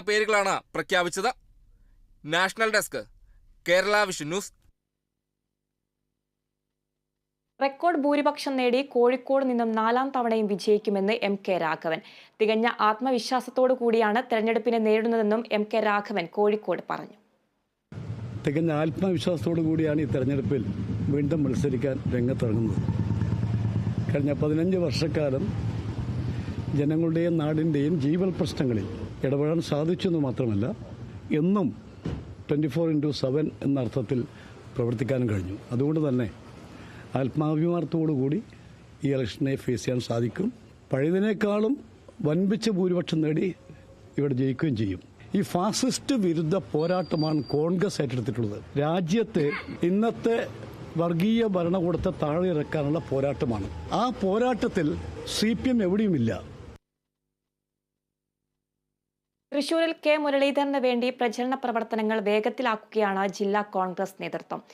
പേരുകളാണ് പ്രഖ്യാപിച്ചത്. National desk Kerala vision news. Record ഭൂരിപക്ഷം നേടി കോഴിക്കോട് നിന്നും നാലാം തവണയും വിജയിക്കുമെന്ന് എം കെ രാഘവൻ. തികഞ്ഞ ആത്മവിശ്വാസത്തോടു കൂടിയാണ് തെരഞ്ഞെടുപ്പിനെ നേരിടുന്നതെന്നും എം കെ രാഘവൻ കോഴിക്കോട് പറഞ്ഞു. തികഞ്ഞ ആത്മവിശ്വാസത്തോടു കൂടിയാണ് ഈ തെരഞ്ഞെടുപ്പിൽ വീണ്ടും മത്സരിക്കാൻ രംഗത്തിറങ്ങുന്നത്. കഴിഞ്ഞ പതിനഞ്ച് വർഷക്കാലം ജനങ്ങളുടെയും നാടിന്റെയും ജീവൽ പ്രശ്നങ്ങളിൽ ഇടപെടാൻ സാധിച്ചു എന്ന് മാത്രമല്ല എന്നും ട്വന്റി ഫോർ ഇന്റു സെവൻ എന്ന അർത്ഥത്തിൽ പ്രവർത്തിക്കാനും കഴിഞ്ഞു. അതുകൊണ്ട് തന്നെ ആത്മാഭിമാനത്തോടു കൂടി ഈ ഇലക്ഷനെ ഫേസ് ചെയ്യാൻ സാധിക്കും. പഴയതിനേക്കാളും വൻപിച്ച ഭൂരിപക്ഷം നേടി ഇവിടെ ജയിക്കുകയും ചെയ്യും. ഈ ഫാസിസ്റ്റ് വിരുദ്ധ പോരാട്ടമാണ് കോൺഗ്രസ് ഏറ്റെടുത്തിട്ടുള്ളത്. രാജ്യത്തെ ഇന്നത്തെ വർഗീയ ഭരണകൂടത്തെ താഴെ ഇറക്കാനുള്ള പോരാട്ടമാണ്. ആ പോരാട്ടത്തിൽ സി പി എം എവിടെയുമില്ല. തൃശൂരിൽ കെ മുരളീധരന് വേണ്ടി പ്രചരണ പ്രവർത്തനങ്ങൾ വേഗത്തിലാക്കുകയാണ് ജില്ലാ കോൺഗ്രസ് നേതൃത്വം.